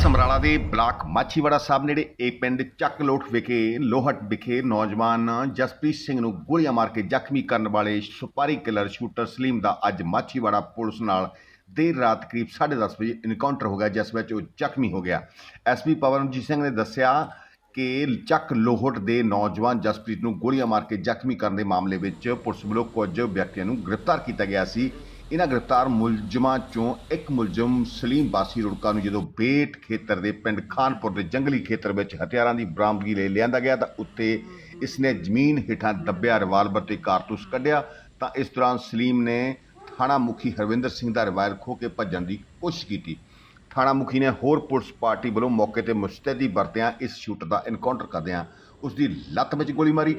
ਸਮਰਾਲਾ ਦੇ ਬਲਾਕ ਮਾਛੀਵਾੜਾ ਸਾਹਿਬ ਨੇੜੇ ਇਹ ਪਿੰਡ ਚੱਕਲੋਟ ਵਿਖੇ ਲੋਹਟ ਵਿਖੇ ਨੌਜਵਾਨ ਜਸਪ੍ਰੀਤ ਸਿੰਘ ਨੂੰ ਗੋਲੀਆਂ ਮਾਰ ਕੇ ਜ਼ਖਮੀ ਕਰਨ ਵਾਲੇ ਸੁਪਾਰੀ ਕਿਲਰ ਸ਼ੂਟਰ ਸਲੀਮ ਦਾ ਅੱਜ ਮਾਛੀਵਾੜਾ ਪੁਲਿਸ ਨਾਲ ਦੇਰ ਰਾਤ ਕਰੀਬ 10:30 ਵਜੇ ਇਨਕਾਊਂਟਰ ਹੋ ਗਿਆ, ਜਿਸ ਵਿੱਚ ਉਹ ਜ਼ਖਮੀ ਹੋ ਗਿਆ। ਐਸਪੀ ਪਵਨਜੀਤ ਸਿੰਘ ਨੇ ਦੱਸਿਆ ਕਿ ਚੱਕ ਲੋਹਟ ਦੇ ਨੌਜਵਾਨ ਜਸਪ੍ਰੀਤ ਨੂੰ ਗੋਲੀਆਂ ਮਾਰ ਕੇ ਜ਼ਖਮੀ ਕਰਨ ਦੇ ਮਾਮਲੇ ਵਿੱਚ ਪੁਲਿਸ ਵੱਲੋਂ ਕੁਝ ਵਿਅਕਤੀਆਂ ਨੂੰ ਗ੍ਰਿਫਤਾਰ ਕੀਤਾ ਗਿਆ ਸੀ। ਇਹਨਾਂ ਗ੍ਰਿਫਤਾਰ ਮੁਲਜ਼ਮਾਂ ਚੋਂ ਇੱਕ ਮੁਲਜ਼ਮ ਸਲੀਮ ਬਾਸੀ ਰੁੜਕਾ ਨੂੰ ਜਦੋਂ ਬੇਟ ਖੇਤਰ ਦੇ ਪਿੰਡ ਖਾਨਪੁਰ ਦੇ ਜੰਗਲੀ ਖੇਤਰ ਵਿੱਚ ਹਥਿਆਰਾਂ ਦੀ ਬਰਾਮਦਗੀ ਲਈ ਲਿਆਂਦਾ ਗਿਆ ਤਾਂ ਉੱਤੇ ਇਸਨੇ ਜ਼ਮੀਨ ਹੇਠਾਂ ਦੱਬਿਆ ਰਿਵਾਲਵਰ ਤੇ ਕਾਰਤੂਸ ਕੱਢਿਆ, ਤਾਂ ਇਸ ਦੌਰਾਨ ਸਲੀਮ ਨੇ ਥਾਣਾ ਮੁਖੀ ਹਰਵਿੰਦਰ ਸਿੰਘ ਦਾ ਰਿਵਾਲਵਰ ਖੋਹ ਕੇ ਭੱਜਣ ਦੀ ਕੋਸ਼ਿਸ਼ ਕੀਤੀ। ਥਾਣਾ ਮੁਖੀ ਨੇ ਹੋਰ ਪੁਲਿਸ ਪਾਰਟੀ ਵੱਲੋਂ ਮੌਕੇ ਤੇ ਮੁਸਤੈਦੀ ਵਰਤਿਆਂ ਇਸ ਸ਼ੂਟਰ ਦਾ ਐਨਕਾਊਂਟਰ ਕਰਦਿਆਂ ਉਸ ਦੀ ਲੱਤ ਵਿੱਚ ਗੋਲੀ ਮਾਰੀ।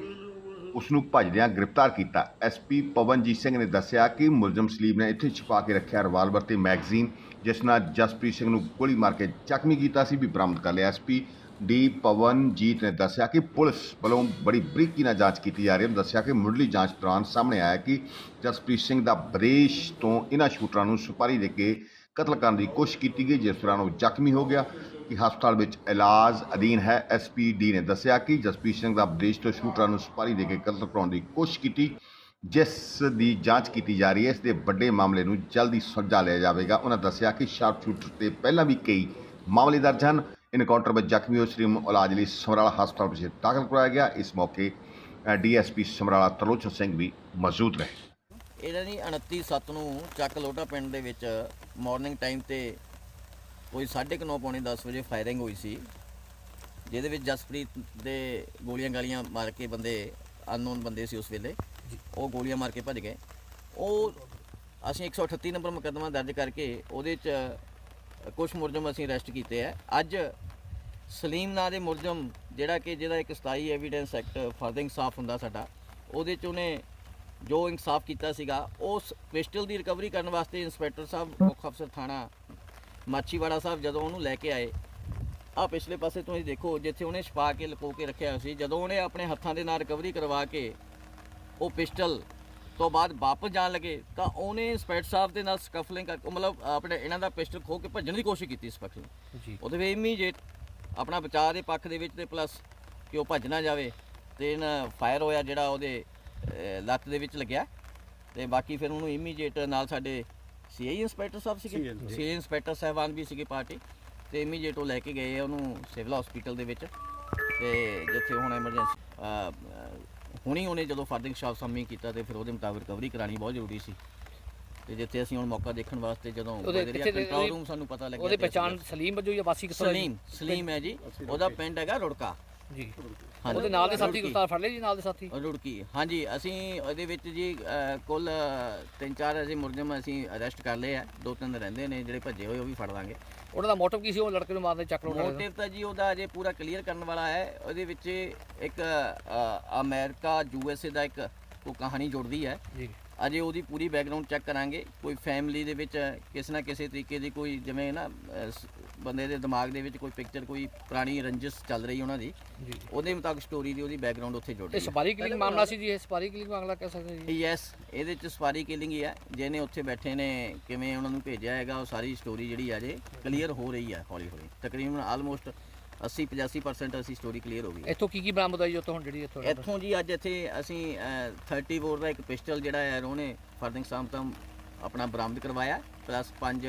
ਉਸ ਨੂੰ ਭੱਜਦਿਆਂ ਗ੍ਰਿਫਤਾਰ ਕੀਤਾ। ਐਸਪੀ ਪਵਨਜੀਤ ਸਿੰਘ ਨੇ ਦੱਸਿਆ ਕਿ ਮੁਲਜ਼ਮ ਸਲੀਮ ਨੇ ਇੱਥੇ ਛੁਪਾ ਕੇ ਰੱਖਿਆ ਰਿਵਾਲਵਰ ਤੇ ਮੈਗਜ਼ੀਨ ਜਿਸ ਨਾਲ ਜਸਪ੍ਰੀਤ ਸਿੰਘ ਨੂੰ ਗੋਲੀ ਮਾਰ ਕੇ ਜ਼ਖਮੀ ਕੀਤਾ ਸੀ, ਵੀ ਬਰਾਮਦ ਕਰ ਲਿਆ। ਐਸਪੀ ਡੀ ਪਵਨਜੀਤ ਨੇ ਦੱਸਿਆ ਕਿ ਪੁਲਿਸ ਵੱਲੋਂ ਬੜੀ ਬਰੀਕੀ ਨਾਲ ਜਾਂਚ ਕੀਤੀ ਜਾ ਰਹੀ ਹੈ ਦੱਸਿਆ ਕਿ ਮੁੱਢਲੀ ਜਾਂਚ ਦੌਰਾਨ ਸਾਹਮਣੇ ਆਇਆ ਕਿ ਜਸਪ੍ਰੀਤ ਸਿੰਘ ਦਾ ਵਿਦੇਸ਼ ਤੋਂ ਇਹਨਾਂ ਸ਼ੂਟਰਾਂ ਨੂੰ ਸੁਪਾਰੀ ਦੇ ਕੇ ਕਤਲ ਕਰਨ ਦੀ ਕੋਸ਼ਿਸ਼ ਕੀਤੀ ਗਈ, ਜਿਸ ਦੌਰਾਨ ਉਹ ਜ਼ਖਮੀ ਹੋ ਗਿਆ। ਕਿ ਹਸਪਤਾਲ ਵਿੱਚ ਇਲਾਜ ਅਧੀਨ ਹੈ? ਐਸਪੀਡੀ ਨੇ ਦੱਸਿਆ ਕਿ ਜਸਪ੍ਰੀਤ ਸਿੰਘ ਦਾ ਵਿਦੇਸ਼ ਤੋਂ ਸ਼ੂਟਰਾਂ ਨੂੰ ਸੁਪਾਰੀ ਦੇ ਕੇ ਕਤਲ ਕਰਾਉਣ ਦੀ ਕੋਸ਼ਿਸ਼ ਕੀਤੀ, ਜਿਸ ਦੀ ਜਾਂਚ ਕੀਤੀ ਜਾ ਰਹੀ ਹੈ। ਇਸ ਦੇ ਵੱਡੇ ਮਾਮਲੇ ਨੂੰ ਜਲਦੀ ਸੁਲਝਾ ਲਿਆ ਜਾਵੇਗਾ। ਉਹਨਾਂ ਦੱਸਿਆ ਕਿ ਸ਼ਾਰਪ ਸ਼ੂਟਰ ਤੇ ਪਹਿਲਾਂ ਵੀ ਕਈ ਮਾਮਲੇ ਦਰਜ ਹਨ। ਇਨਕਾਊਂਟਰ ਵਿੱਚ ਜ਼ਖਮੀ ਹੋਏ ਸ੍ਰੀ ਇਲਾਜ ਲਈ ਸਮਰਾਲਾ ਹਸਪਤਾਲ ਵਿੱਚ ਦਾਖਲ ਕਰਵਾਇਆ ਗਿਆ। ਇਸ ਮੌਕੇ ਡੀਐਸਪੀ ਸਮਰਾਲਾ ਤਰਲੋਚਨ ਸਿੰਘ ਵੀ ਮੌਜੂਦ ਰਹੇ। ਇਹਨਾਂ ਦੀ 29 ਸੱਤ ਨੂੰ ਚੱਕ ਲੋਟਾ ਪਿੰਡ ਦੇ ਵਿੱਚ ਮਾਰਨਿੰਗ ਟਾਈਮ ਤੇ ਕੋਈ 9:30 ਪੌਣੇ 10 ਵਜੇ ਫਾਇਰਿੰਗ ਹੋਈ ਸੀ ਜਿਹਦੇ ਵਿੱਚ ਜਸਪ੍ਰੀਤ ਦੇ ਗੋਲੀਆਂ ਗਾਲੀਆਂ ਮਾਰ ਕੇ ਬੰਦੇ ਅਨਨੋਨ ਬੰਦੇ ਸੀ ਉਸ ਵੇਲੇ ਉਹ ਗੋਲੀਆਂ ਮਾਰ ਕੇ ਭੱਜ ਗਏ। ਉਹ ਅਸੀਂ 138 ਨੰਬਰ ਮੁਕੱਦਮਾ ਦਰਜ ਕਰਕੇ ਉਹਦੇ ਚ ਕੁਝ ਮੁਲਜ਼ਮ ਅਸੀਂ ਅਰੈਸਟ ਕੀਤੇ ਆ। ਅੱਜ ਸਲੀਮ ਨਾਂ ਦੇ ਮੁਲਜ਼ਮ ਜਿਹੜਾ ਕਿ ਜਿਹਦਾ ਇੱਕ 27 ਐਵੀਡੈਂਸ ਐਕਟ ਫਰਦਰ ਇਨਸਾਫ ਹੁੰਦਾ ਸਾਡਾ ਉਹਦੇ ਚ ਉਹਨੇ ਜੋ ਇਨਸਾਫ ਕੀਤਾ ਸੀਗਾ ਉਸ ਪਿਸਟਲ ਦੀ ਰਿਕਵਰੀ ਕਰਨ ਵਾਸਤੇ ਇੰਸਪੈਕਟਰ ਸਾਹਿਬ ਮੁੱਖ ਅਫਸਰ ਥਾਣਾ ਮਾਛੀਵਾੜਾ ਸਾਹਿਬ ਜਦੋਂ ਉਹਨੂੰ ਲੈ ਕੇ ਆਏ ਆ ਪਿਛਲੇ ਪਾਸੇ ਤੁਸੀਂ ਦੇਖੋ ਜਿੱਥੇ ਉਹਨੇ ਛਪਾ ਕੇ ਲੁਕੋ ਕੇ ਰੱਖਿਆ ਸੀ ਜਦੋਂ ਉਹਨੇ ਆਪਣੇ ਹੱਥਾਂ ਦੇ ਨਾਲ ਰਿਕਵਰੀ ਕਰਵਾ ਕੇ ਉਹ ਪਿਸਟਲ ਤੋਂ ਬਾਅਦ ਵਾਪਸ ਜਾਣ ਲੱਗੇ ਤਾਂ ਉਹਨੇ ਇੰਸਪੈਕਟਰ ਸਾਹਿਬ ਦੇ ਨਾਲ ਸਕਫਲਿੰਗ ਕਰ ਮਤਲਬ ਆਪਣੇ ਇਹਨਾਂ ਦਾ ਪਿਸਟਲ ਖੋ ਕੇ ਭੱਜਣ ਦੀ ਕੋਸ਼ਿਸ਼ ਕੀਤੀ ਇੰਸਪੈਕਟਰ ਜੀ। ਉਹਦੇ ਵਿੱਚ ਇਮੀਡੀਏਟ ਆਪਣਾ ਬਚਾਅ ਦੇ ਪੱਖ ਦੇ ਵਿੱਚ ਤੇ ਪਲੱਸ ਕਿ ਉਹ ਭੱਜ ਨਾ ਜਾਵੇ ਤੇ ਇਹਨਾਂ ਫਾਇਰ ਹੋਇਆ ਜਿਹੜਾ ਉਹਦੇ ਲੱਤ ਦੇ ਵਿੱਚ ਲੱਗਿਆ ਤੇ ਬਾਕੀ ਫਿਰ ਉਹਨੂੰ ਇਮੀਡੀਏਟ ਨਾਲ ਸਾਡੇ ਸੀਆਈ ਇੰਸਪੈਕਟਰ ਸਾਹਿਬ ਸੀਗੇ? CI inspector. ਸਾਹਿਬਾਨ ਵੀ ਸੀਗੇ ਪਾਰਟੀ। ਤੇ ਇਮੀਡੀਏਟ ਉਹ ਲੈ ਕੇ ਗਏ ਉਹਨੂੰ ਸਿਵਲ ਹਸਪੀਟਲ ਦੇ ਵਿੱਚ। ਤੇ ਜਿੱਥੇ ਹੁਣ ਐਮਰਜੈਂਸੀ ਹੁਣੀ ਉਹਨੇ ਜਦੋਂ ਫਰਦਿੰਗ ਸ਼ਾਪ ਸਾਮੀ ਕੀਤਾ ਤੇ ਫਿਰ ਉਹਦੇ ਮੁਤਾਬਕ ਰਿਕਵਰੀ ਕਰਾਣੀ ਬਹੁਤ ਜ਼ਰੂਰੀ ਸੀ। ਤੇ ਜਿੱਥੇ ਅਸੀਂ ਹੁਣ ਮੌਕਾ ਦੇਖਣ ਵਾਸਤੇ ਜਦੋਂ ਕੰਟਰੋਲ ਰੂਮ ਸਾਨੂੰ ਪਤਾ ਲੱਗਿਆ ਉਹਦੇ ਪਛਾਣ ਸਲੀਮ ਵਜੋਂ ਜਾਂ ਵਾਸੀ? ਸਲੀਮ ਸਲੀਮ ਹੈ ਜੀ। ਉਹਦਾ ਪਿੰਡ ਹੈਗਾ ਰੁੜਕਾ। ਜੀ। ਹਾਂਜੀ। ਉਹਦੇ ਨਾਲ ਦੇ ਸਾਥੀ। ਗ੍ਰਿਫਤਾਰ ਫੜ ਲਏ ਜੀ ਨਾਲ ਦੇ ਸਾਥੀ? ਰੁੜਕੀ ਹਾਂਜੀ ਅਸੀਂ ਉਹਦੇ ਵਿੱਚ ਜੀ ਕੁੱਲ ਤਿੰਨ ਚਾਰ ਅਸੀਂ ਮੁਲਜ਼ਮ ਅਸੀਂ ਅਰੈਸਟ ਕਰ ਲਏ ਆ। ਦੋ ਤਿੰਨ ਰਹਿੰਦੇ ਨੇ ਜਿਹੜੇ ਭੱਜੇ ਹੋਏ ਉਹ ਵੀ ਫੜ ਲਾਂਗੇ। ਉਹਨਾਂ ਦਾ ਮੋਟਿਵ ਕੀ ਸੀ? ਉਹ ਲੜਕੇ ਨੂੰ ਮਾਰਦੇ ਚੱਕ ਲੋ ਮੋਟਿਵ ਤਾਂ ਜੀ ਉਹਦਾ ਅਜੇ ਪੂਰਾ ਕਲੀਅਰ ਕਰਨ ਵਾਲਾ ਹੈ। ਉਹਦੇ ਵਿੱਚ ਇੱਕ ਅਮਰੀਕਾ ਯੂਐਸਏ ਦਾ ਇੱਕ ਉਹ ਕਹਾਣੀ ਜੁੜਦੀ ਹੈ। ਜੀ। ਅਜੇ ਉਹਦੀ ਪੂਰੀ ਬੈਕਗ੍ਰਾਉਂਡ ਚੈੱਕ ਕਰਾਂਗੇ। ਕੋਈ ਫੈਮਿਲੀ ਦੇ ਵਿੱਚ ਕਿਸੇ ਨਾ ਕਿਸੇ ਤਰੀਕੇ ਦੀ ਕੋਈ ਜਿਵੇਂ ਨਾ ਬੰਦੇ ਦੇ ਦਿਮਾਗ ਦੇ ਵਿੱਚ ਕੋਈ ਪਿਕਚਰ ਕੋਈ ਪੁਰਾਣੀ ਰੰਜਿਸ਼ ਚੱਲ ਰਹੀ ਉਹਨਾਂ ਦੀ ਜੀ। ਉਹਦੇ ਮੁਤਾਬਕ ਸਟੋਰੀ ਦੀ ਉਹਦੀ ਬੈਕਗ੍ਰਾਉਂਡ ਉੱਥੇ ਜੁੜ ਇਹ ਰਹੀ ਹੈ। ਸਪਾਰੀ ਕਿਲਿੰਗ ਮਾਮਲਾ ਸੀ ਜੀ ਇਹ ਸਪਾਰੀ ਕਿਲਿੰਗ ਮਾਮਲਾ ਕਹਿ ਸਕਦੇ ਜੀ। ਯੈਸ ਇਹਦੇ ਚ ਸਵਾਰੀ ਕਿਲਿੰਗ ਹੀ ਹੈ ਜਿਹਨੇ ਉੱਥੇ ਬੈਠੇ ਨੇ ਕਿਵੇਂ ਉਹਨਾਂ ਨੂੰ ਭੇਜਿਆ ਹੈਗਾ ਉਹ ਸਾਰੀ ਸਟੋਰੀ ਜਿਹੜੀ ਆ ਜੇ ਕਲੀਅਰ ਹੋ ਰਹੀ ਹੈ ਹੌਲੀ ਹੌਲੀ। ਤਕਰੀਬਨ ਆਲਮੋਸਟ 80 85% ਅਸੀਂ ਸਟੋਰੀ ਕਲੀਅਰ ਹੋ ਗਈ ਹੈ। ਇੱਥੋਂ ਕੀ ਕੀ ਬਰਾਮਦ ਹੋਈ ਉੱਥੋਂ ਹੁਣ ਜਿਹੜੀ ਇੱਥੋਂ ਇੱਥੋਂ ਜੀ ਅੱਜ ਇੱਥੇ ਅਸੀਂ ਅਹ, 30 ਬੋਰ ਦਾ ਇੱਕ ਪਿਸਟਲ ਜਿਹੜਾ ਹੈ ਉਹਨੇ ਫਰਦਿੰਗ ਸਾਮ ਤੋਂ ਆਪਣਾ ਬਰਾਮਦ ਕਰਵਾਇਆ ਪਲੱਸ ਪੰਜ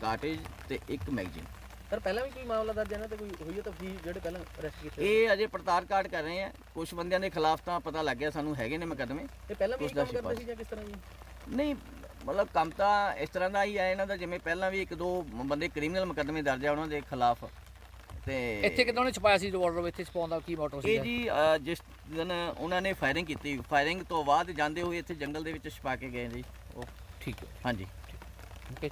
ਕਾਰਟੇਜ ਤੇ ਇੱਕ ਮੈਗਜ਼ੀਨ ਸਰ ਪਹਿਲਾਂ ਵੀ ਕੋਈ ਮਾਮਲਾ ਦਰਜ ਹੈ ਨਾ ਤੇ ਕੋਈ ਹੋਈ ਹੈ ਤਾਂ ਕੀ ਜਿਹੜੇ ਪਹਿਲਾਂ ਅਰੈਸਟ ਕੀਤੇ ਇਹ ਅਜੇ ਪੜਤਾਲ ਕਾਰਡ ਕਰ ਰਹੇ ਆ। ਕੁਝ ਬੰਦਿਆਂ ਦੇ ਖਿਲਾਫ ਤਾਂ ਪਤਾ ਲੱਗ ਗਿਆ ਸਾਨੂੰ ਹੈਗੇ ਨੇ ਮੁਕੱਦਮੇ। ਇਹ ਪਹਿਲਾਂ ਵੀ ਇਹ ਕੰਮ ਕਰਦੇ। ਸੀ ਜਾਂ ਕਿਸ ਤਰ੍ਹਾਂ ਜੀ? ਨਹੀਂ ਮਤਲਬ ਕੰਮ ਤਾਂ ਇਸ ਤਰ੍ਹਾਂ ਦਾ ਹੀ ਹੈ ਇਹਨਾਂ ਦਾ ਜਿਵੇਂ ਪਹਿਲਾਂ ਵੀ ਇੱਕ ਦੋ ਬੰਦੇ ਕ੍ਰਿਮੀਨਲ ਮੁਕੱਦਮੇ ਦਰਜ ਆ ਉਹਨਾਂ ਦੇ ਖਿਲਾਫ ਤੇ ਇੱਥੇ ਕਿਦਾਂ ਉਹਨੇ ਛਪਾਇਆ ਸੀ ਰਿਵਾਲਵਰ ਇੱਥੇ ਛਪਾਉਣ ਦਾ ਕੀ ਮੋਟਿਵ ਸੀ ਇਹ ਜੀ ਜਿਸ ਦਿਨ ਉਹਨਾਂ ਨੇ ਫਾਇਰਿੰਗ ਕੀਤੀ ਫਾਇਰਿੰਗ ਤੋਂ ਬਾਅਦ ਜਾਂਦੇ ਹੋਏ ਇੱਥੇ ਜੰਗਲ ਦੇ ਵਿੱਚ ਛਪਾ ਕੇ ਗਏ ਜੀ। ਉਹ ਠੀਕ ਹੈ। ਹਾਂਜੀ। ਓਕੇ